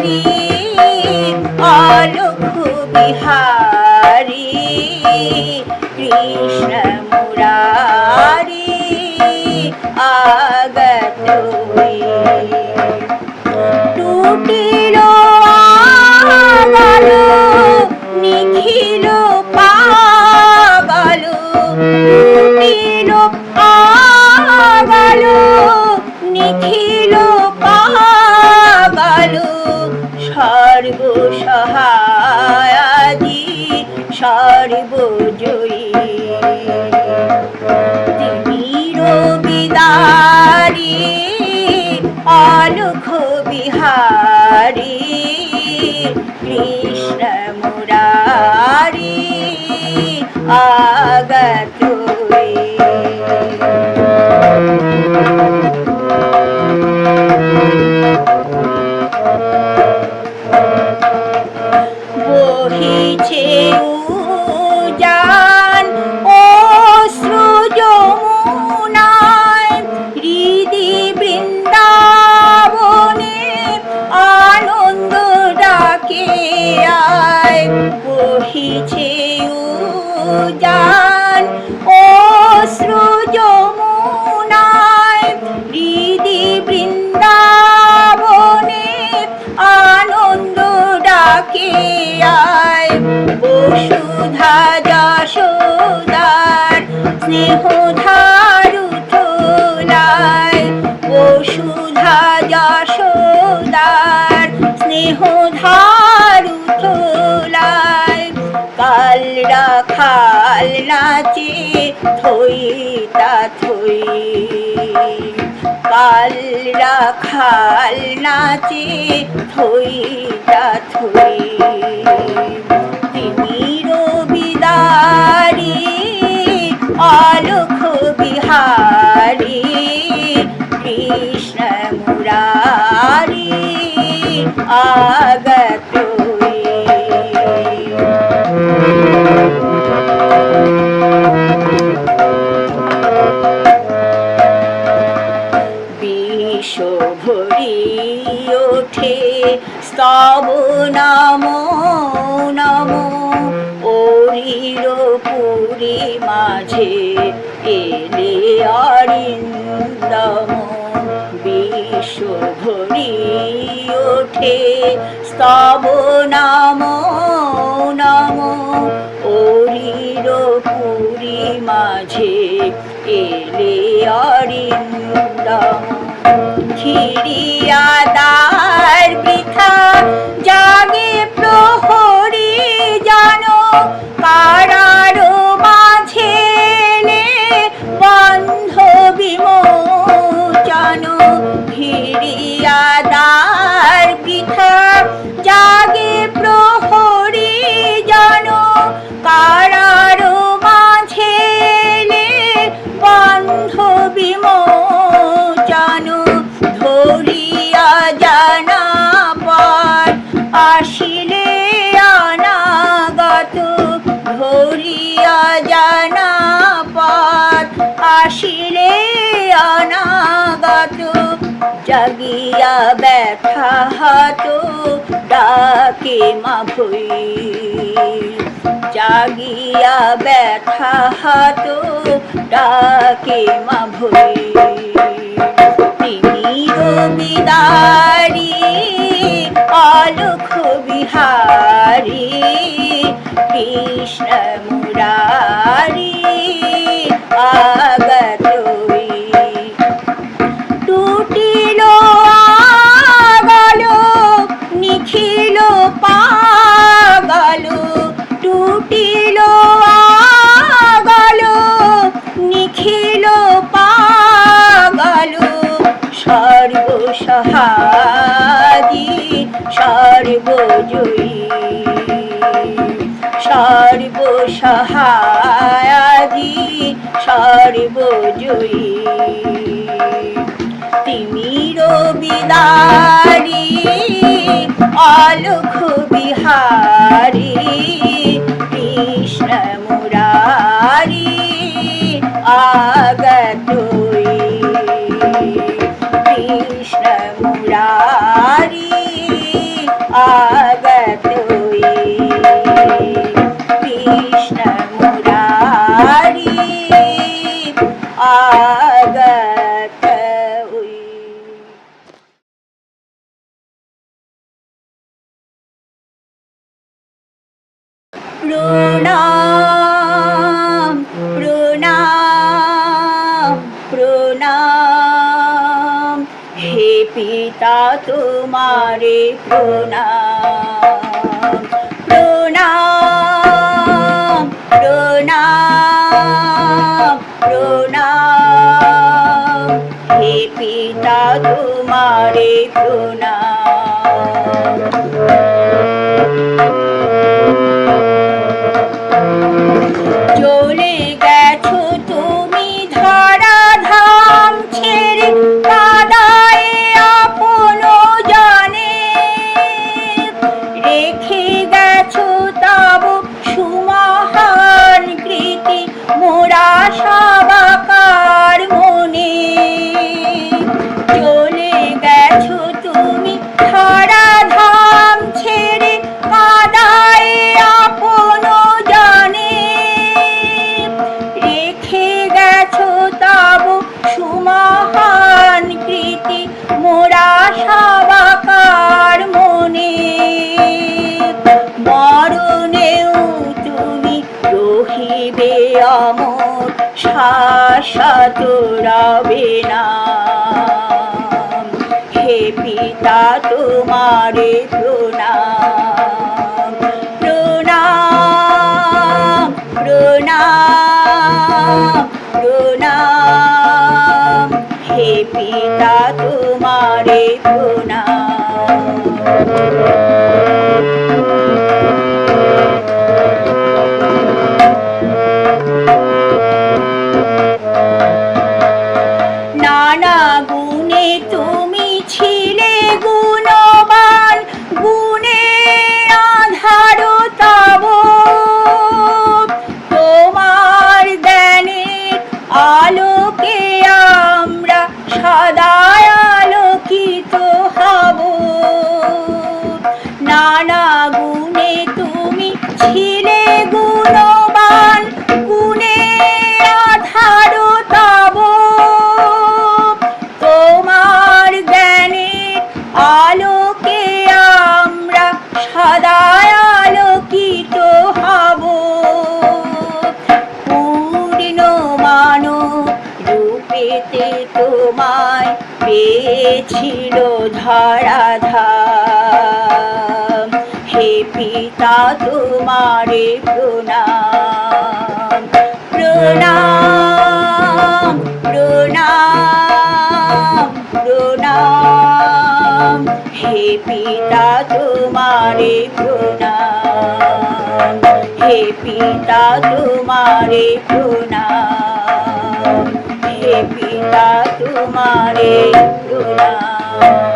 বিদারি অলোক বিহারি কৃষ্ণ মুরারি আগত টুটিল সর্বজয়ী তিমির বিদারি অলোক বিহারি কৃষ্ণ মুরারি আগত স্নেহধারু তোলায় বসুধা যশোদার, স্নেহধারু তোলায় কাল রাখাল নাচে থই থই। কাল রাখাল নাচে থই থই। অলোক বিহারি কৃষ্ণ মুরারি আগত পুরী মাঝে এলে অরিন্দম ভরি ওঠে। স্তব নাম, নম ওরির পুরী মাঝে এলে অরিন্দম। খিরিয়াদার বৃথা জাগে প্রহরী জানো কারার জাগিয়া ব্যথা হাত ডাকে মা ভই। জাগিয়া ব্যথা হাত ডাকে মা ভই। তিমির বিদারি অলোক বিহারি, কৃষ্ণ মুরারি আগতই সর্বসহাদি সর্বজয়ী সর্বসহায়াদি সর্বজয়ী। তিমির বিদারি অলোক বিহারি ஆகத்த உய் প্রণাম প্রণাম প্রণাম। হে পিতা তোমারে প্রণাম। প্রণাম। হে পিতা তোমারে প্রণাম। রহিবে অমর শাশ্বত রবে না হে পিতা তোমারে প্রণাম। প্রণাম প্রণাম হে পিতা তোমারে ಕಾಣಾಗುನೆ ತುಮ আলোকে আমরা সদায় আলোকিত হব। পূর্ণ মানব রূপেতে তোমায় পেয়েছিল ধরাধাম। হে পিতা, তোমারে প্রণাম। প্রণাম প্রণাম। হে পিতা তোমারে প্রণাম। হে পিতা তোমারে প্রণাম। হে পিতা তোমারে প্রণাম।